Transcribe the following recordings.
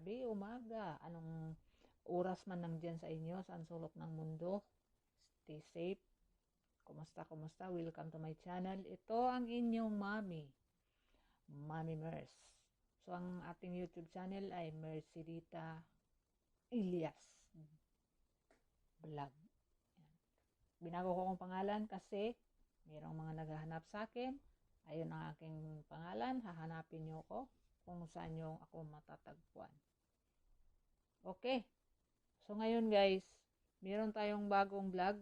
gabi, umaga. Anong oras man nandyan sa inyo, saan sulok ng mundo? Stay safe. Kumusta, kumusta? Welcome to my channel. Ito ang inyong mami, Mami Mers. So, ang ating YouTube channel ay Mercedita Elias Vlog. Binago ko kong pangalan kasi mayroong mga naghahanap sa akin. Ayun ang aking pangalan. Hahanapin nyo ako kung saan nyo ako matatagpuan. Okay. So ngayon guys, meron tayong bagong vlog.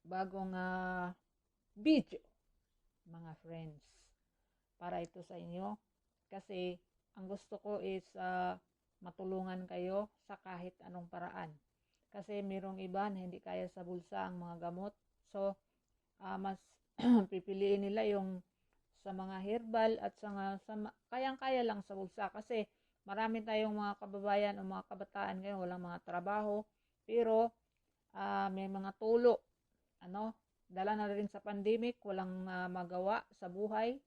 Bagong uh, video. Mga friends. Para ito sa inyo. Kasi ang gusto ko is uh, matulungan kayo sa kahit anong paraan. Kasi merong iba na hindi kaya sa bulsa ang mga gamot. So, uh, mas pipiliin nila yung sa mga herbal at sa, sa kayang-kaya lang sa bulsa kasi marami tayong mga kababayan o mga kabataan ngayon walang mga trabaho pero uh, may mga tulo. Ano? Dala na rin sa pandemic walang uh, magawa sa buhay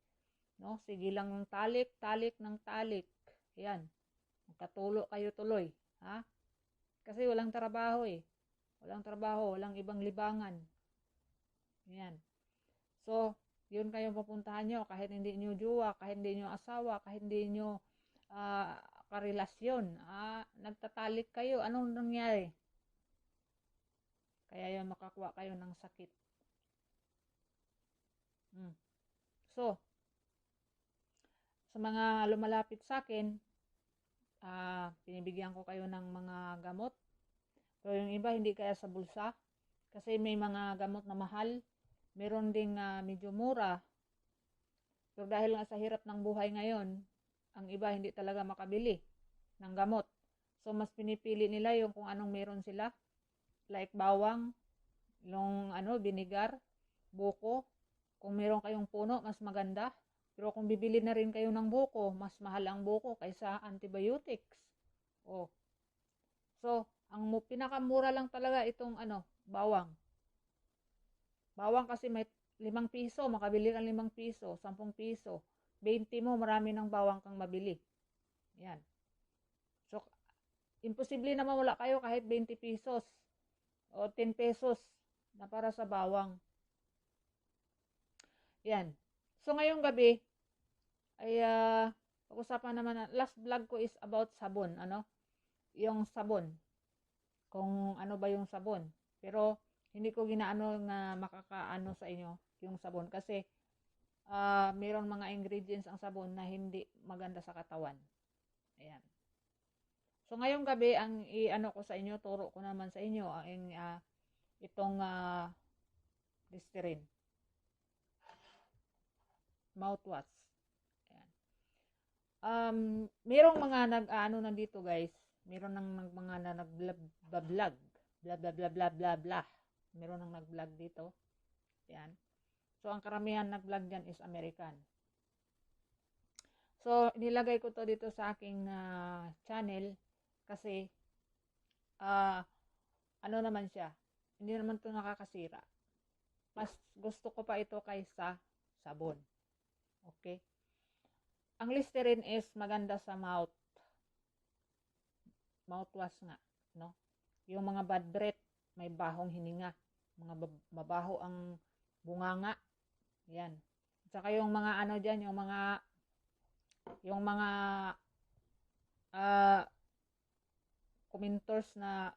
no? Sige lang ng talik talik ng talik. Yan magkatulo kayo tuloy ha? Kasi walang trabaho eh. Walang trabaho walang ibang libangan. Yan. So, yun kayong pupuntahan nyo. Kahit hindi nyo jowa, kahit hindi nyo asawa, kahit hindi nyo uh, karelasyon. Ah, nagtatalik kayo. Anong nangyari? Kaya yun makakuha kayo ng sakit. Hmm. So, sa mga lumalapit sa akin, uh, pinibigyan ko kayo ng mga gamot. Pero yung iba hindi kaya sa bulsa. Kasi may mga gamot na mahal meron ding uh, medyo mura. Pero dahil nga sa hirap ng buhay ngayon, ang iba hindi talaga makabili ng gamot. So, mas pinipili nila yung kung anong meron sila. Like bawang, yung ano, binigar, buko. Kung meron kayong puno, mas maganda. Pero kung bibili na rin kayo ng buko, mas mahal ang buko kaysa antibiotics. Oh. So, ang pinakamura lang talaga itong ano, bawang. Bawang kasi may 5 piso, makabili kang 5 piso, 10 piso. 20 mo, marami ng bawang kang mabili. Yan. So, imposible naman wala kayo kahit 20 pesos o 10 pesos na para sa bawang. Yan. So, ngayong gabi, ay uh, pag-usapan naman, last vlog ko is about sabon, ano? Yung sabon. Kung ano ba yung sabon. Pero, hindi ko ginaano nga makakaano sa inyo yung sabon kasi uh, mayroon mga ingredients ang sabon na hindi maganda sa katawan. Ayan. So ngayong gabi ang iano ko sa inyo, turo ko naman sa inyo ang uh, itong uh, Listerine mouthwash. Ayan. Um, merong mga nag-ano nandito guys. Meron nang mga na nag-vlog, blah blah blah blah blah blah meron nang nag-vlog dito. Yan. So, ang karamihan nag-vlog dyan is American. So, nilagay ko to dito sa aking uh, channel kasi uh, ano naman siya, hindi naman to nakakasira. Mas gusto ko pa ito kaysa sabon. Okay? Ang Listerine is maganda sa mouth. Mouthwash nga, no? Yung mga bad breath, may bahong hininga mga mabaho ang bunganga. Yan. Saka yung mga ano diyan, yung mga yung mga uh, commenters na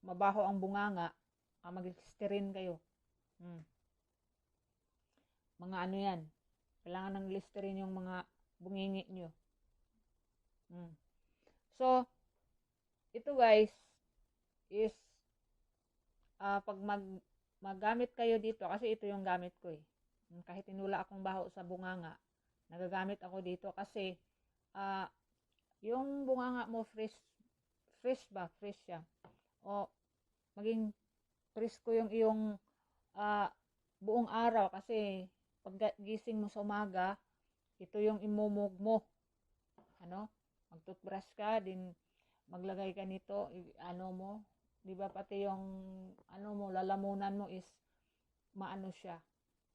mabaho ang bunganga, ah, mag-listerine kayo. Hmm. Mga ano yan. Kailangan ng listerine yung mga bungingi nyo. Hmm. So, ito guys, is uh, pag mag magamit kayo dito kasi ito yung gamit ko eh. Kahit tinula akong baho sa bunganga, nagagamit ako dito kasi uh, yung bunganga mo fresh fresh ba? Fresh siya. O maging fresh ko yung iyong uh, buong araw kasi pag gising mo sa umaga, ito yung imumog mo. Ano? Mag-toothbrush ka, din maglagay ka nito, ano mo, 'Di ba pati yung ano mo lalamunan mo is maano siya.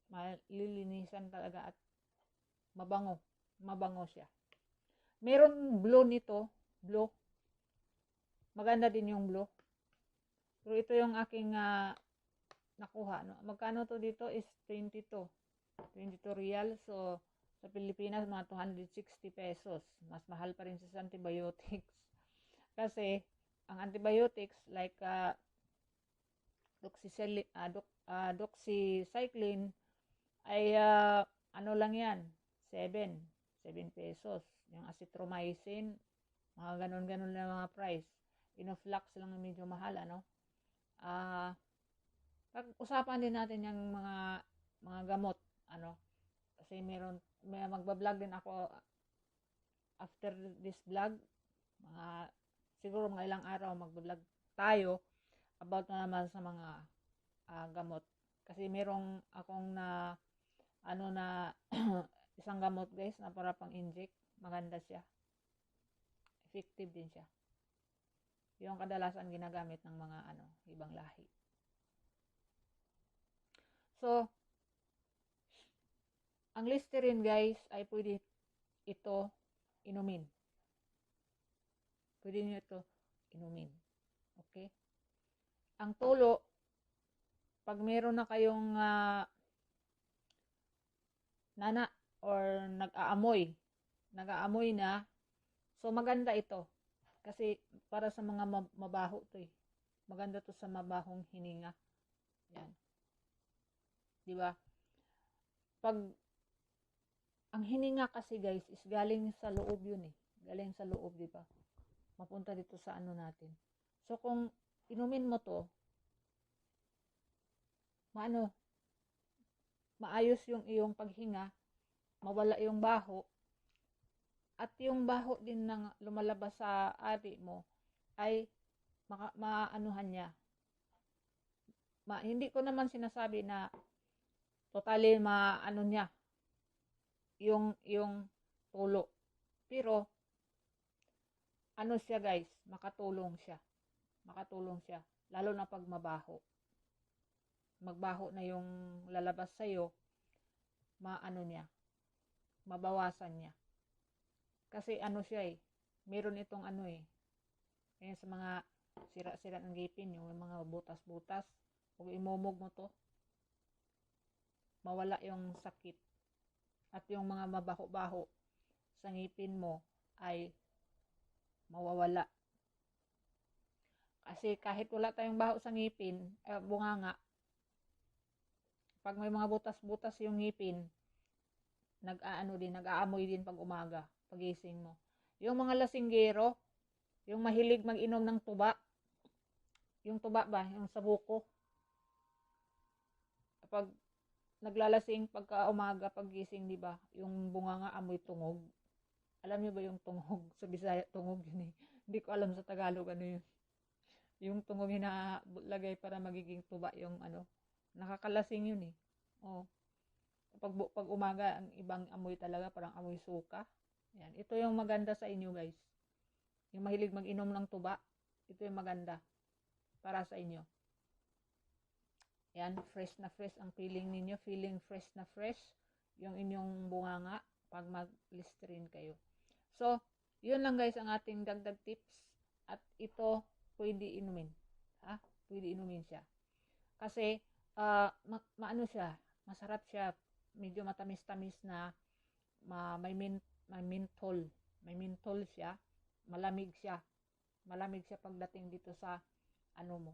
Malilinisan talaga at mabango. Mabango siya. Meron blue nito. Blue. Maganda din yung blue. Pero ito yung aking ah, nakuha. No? Magkano to dito is 22. 22 real. So, sa Pilipinas, mga 260 pesos. Mas mahal pa rin sa antibiotics. Kasi, ang antibiotics, like uh, doxycycline, uh, uh, doxycycline, ay uh, ano lang yan, 7. 7 pesos. Yung azithromycin, mga ganon-ganon na mga price. Inoflax lang medyo mahal, ano? Ah, uh, pag-usapan din natin yung mga mga gamot, ano? Kasi meron may magba-vlog din ako after this vlog, mga siguro mga ilang araw magba-vlog tayo about na naman sa mga uh, gamot. Kasi merong akong na ano na isang gamot guys na para pang inject, maganda siya. Effective din siya. Yung kadalasan ginagamit ng mga ano, ibang lahi. So, ang Listerine guys ay pwede ito inumin. Pwede niyo ito inumin. Okay? Ang tulo, pag meron na kayong uh, nana or nag-aamoy, nag-aamoy na, so maganda ito. Kasi para sa mga mabaho to eh. Maganda to sa mabahong hininga. Yan. 'Di ba? Pag ang hininga kasi guys is galing sa loob yun eh. Galing sa loob, 'di ba? Mapunta dito sa ano natin. So kung inumin mo to, maano, maayos yung iyong paghinga, mawala yung baho, at yung baho din ng lumalabas sa ari mo ay maka, maanuhan niya. Ma, hindi ko naman sinasabi na totally maano niya yung yung tulo. Pero ano siya guys, makatulong siya. Makatulong siya lalo na pag mabaho. Magbaho na yung lalabas sa iyo, maano niya, mabawasan niya. Kasi ano siya eh, meron itong ano eh, kaya sa mga sira-sira ng ngipin, yung mga butas-butas, kung imumog mo to, mawala yung sakit. At yung mga mabaho-baho sa ngipin mo ay mawawala. Kasi kahit wala tayong baho sa ngipin, eh, bunganga, pag may mga butas-butas yung ngipin, nag-aano din, nag-aamoy din pag umaga pagising mo. Yung mga lasinggero, yung mahilig mag-inom ng tuba, yung tuba ba, yung sa buko. Pag naglalasing pagka umaga pagising, di ba? Yung bunga nga amoy tungog. Alam niyo ba yung tungog? Sa Bisaya, tungog yun eh. Hindi ko alam sa Tagalog ano yun. Yung tungog hinalagay para magiging tuba yung ano. Nakakalasing yun eh. Oh. Pag, pag umaga, ang ibang amoy talaga, parang amoy suka. Yan. Ito yung maganda sa inyo guys. Yung mahilig mag-inom ng tuba. Ito yung maganda. Para sa inyo. Yan. Fresh na fresh ang feeling ninyo. Feeling fresh na fresh. Yung inyong bunganga pag mag-listerine kayo. So, yun lang guys ang ating dagdag tips. At ito, pwede inumin. Ha? Pwede inumin siya. Kasi, uh, ma- maano siya, masarap siya. Medyo matamis-tamis na ma- may mint may menthol. May menthol siya. Malamig siya. Malamig siya pagdating dito sa ano mo.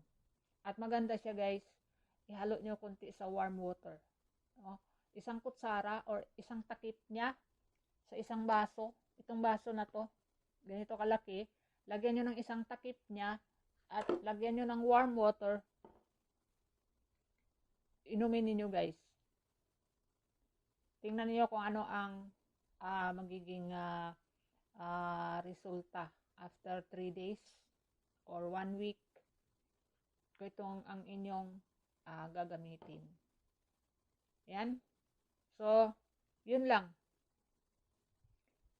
At maganda siya guys. Ihalo nyo konti sa warm water. No? Isang kutsara or isang takip niya sa isang baso. Itong baso na to. Ganito kalaki. Lagyan nyo ng isang takip niya at lagyan nyo ng warm water. Inumin niyo guys. Tingnan niyo kung ano ang uh, magiging uh, uh, resulta after 3 days or 1 week itong ang inyong uh, gagamitin. Yan. So, yun lang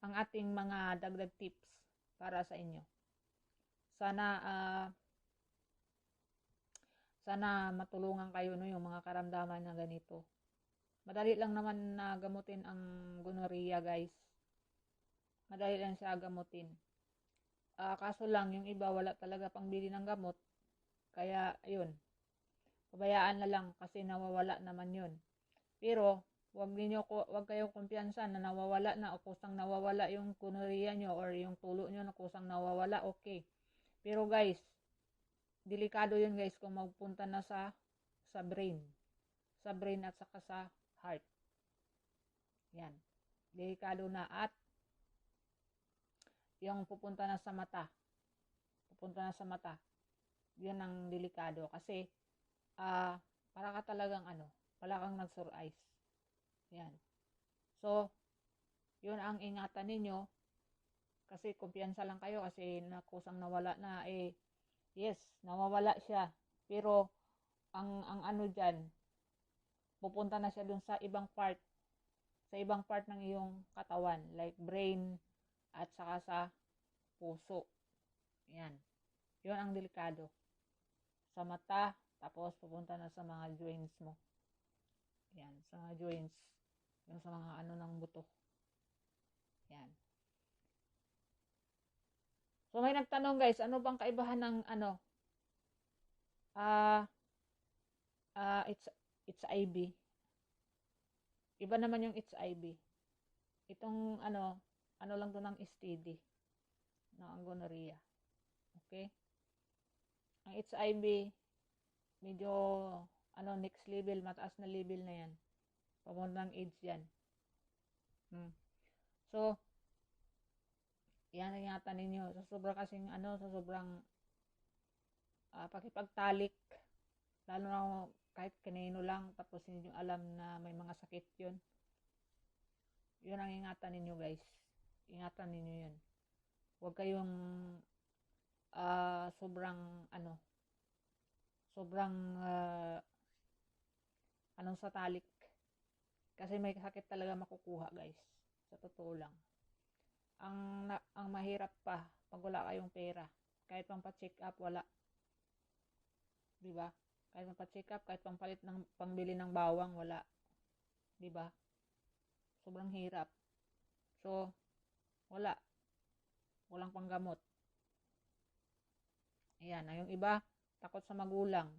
ang ating mga dagdag tips para sa inyo. Sana uh, sana matulungan kayo no yung mga karamdaman na ganito. madali lang naman na gamutin ang gonorrhea, guys. Madali lang siya gamutin. Ah, kaso lang, yung iba wala talaga pangbili ng gamot. Kaya, ayun. Pabayaan na lang kasi nawawala naman yun. Pero, wag niyo wag kayong kumpiyansa na nawawala na o kusang nawawala yung gonorrhea nyo or yung tulo nyo na kusang nawawala, okay. Pero guys, delikado yun guys kung magpunta na sa sa brain. Sa brain at saka sa heart. Yan. Delikado na at yung pupunta na sa mata. Pupunta na sa mata. Yan ang delikado kasi ah para ka talagang ano, wala kang nagsur eyes. Yan. So, yun ang ingatan ninyo kasi kumpiyansa lang kayo kasi nakusang nawala na eh yes, nawawala siya. Pero ang ang ano diyan pupunta na siya dun sa ibang part sa ibang part ng iyong katawan like brain at saka sa puso. Yan. Yun ang delikado. Sa mata, tapos pupunta na sa mga joints mo. Yan, sa mga joints. Yung sa mga ano ng buto. Yan. So may nagtanong guys, ano bang kaibahan ng ano? Ah, uh, uh, it's it's IB. Iba naman yung it's IB. Itong ano, ano lang to ng STD. No, ang gonorrhea. Okay? Ang HIV, medyo ano next level, mataas na level na yan. Pamunta ng AIDS yan. Hmm. So, yan ang yata ninyo. Sa sobrang kasing ano, sa sobrang uh, pakipagtalik, lalo na kahit kanino lang, tapos hindi nyo alam na may mga sakit yun. Yun ang ingatan ninyo guys. Ingatan ninyo yun. Huwag kayong uh, sobrang ano, sobrang uh, anong sa talik. Kasi may sakit talaga makukuha guys. Sa totoo lang. Ang, ang mahirap pa pag wala kayong pera. Kahit pang pa-check up, wala. Di ba? Kahit pang pa-check up, kahit pang palit ng pangbili ng bawang, wala. Di ba? Sobrang hirap. So, wala. Walang panggamot. Ayan, yung iba, takot sa magulang.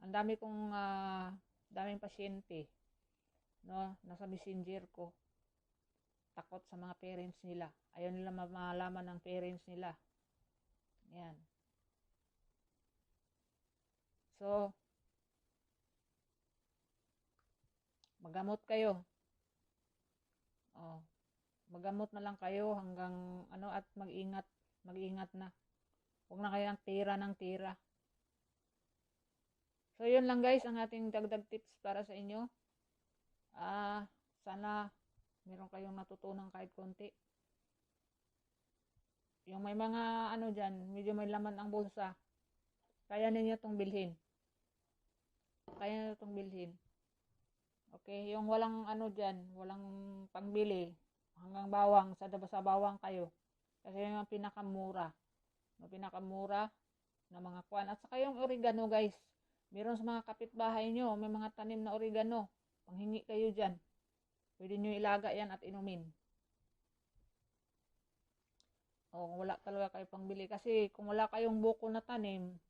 Ang dami kong, uh, daming pasyente, no, nasa messenger ko. Takot sa mga parents nila. Ayaw nila malaman ng parents nila. Ayan. So, magamot kayo. Oh, magamot na lang kayo hanggang ano at mag-ingat, mag-ingat na. Huwag na kayo ng tira ng tira. So, yun lang guys, ang ating dagdag tips para sa inyo. Ah, sana meron kayong natutunan kahit konti. Yung may mga ano dyan, medyo may laman ang bulsa. Kaya ninyo itong bilhin. Kaya ninyo itong bilhin. Okay, yung walang ano dyan, walang pangbili, hanggang bawang, sa, sa bawang kayo. Kasi yung pinakamura no, pinakamura na mga kwan. At saka yung oregano guys, meron sa mga kapitbahay nyo, may mga tanim na oregano. Panghingi kayo dyan. Pwede nyo ilaga yan at inumin. O wala talaga kayo pangbili. Kasi kung wala kayong buko na tanim,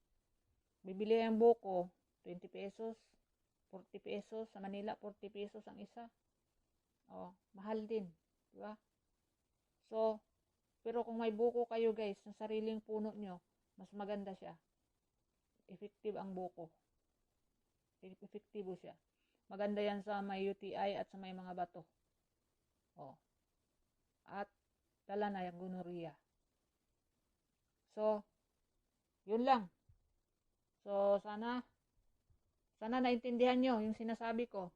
bibili yung buko, 20 pesos, 40 pesos. Sa Manila, 40 pesos ang isa. O, mahal din. Diba? So, pero kung may buko kayo guys, sa sariling puno nyo, mas maganda siya. Effective ang buko. Effective siya. Maganda yan sa may UTI at sa may mga bato. Oh. At dala na yung gonorrhea. So, yun lang. So, sana sana naintindihan nyo yung sinasabi ko.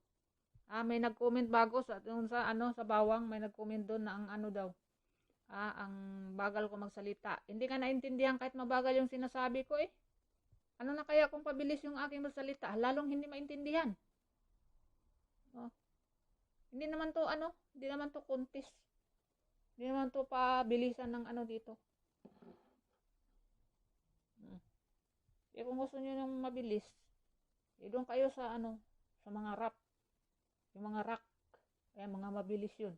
Ah, may nag-comment bago sa, sa ano sa bawang, may nag-comment doon na ang ano daw ah, ang bagal ko magsalita. Hindi ka naintindihan kahit mabagal yung sinasabi ko eh. Ano na kaya kung pabilis yung aking magsalita? Lalong hindi maintindihan. Oh. Hindi naman to ano, hindi naman to contest. Hindi naman to pabilisan ng ano dito. Hmm. Eh kung gusto niyo ng mabilis, eh kayo sa ano, sa mga rap. Yung mga rock, kaya mga mabilis yun.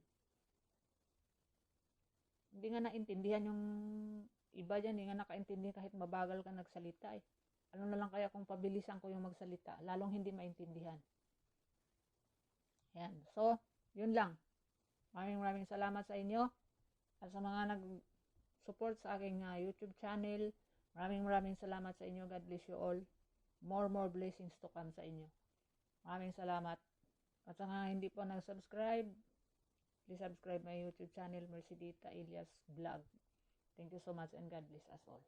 Hindi nga naintindihan yung iba dyan, hindi nga nakaintindihan kahit mabagal ka nagsalita eh. Ano na lang kaya kung pabilisan ko yung magsalita, lalong hindi maintindihan. Yan. So, yun lang. Maraming maraming salamat sa inyo. At sa mga nag-support sa aking uh, YouTube channel, maraming maraming salamat sa inyo. God bless you all. More, more blessings to come sa inyo. Maraming salamat. At sa mga hindi po nag-subscribe, please subscribe my YouTube channel, Mercedita Elias Vlog. Thank you so much and God bless us all.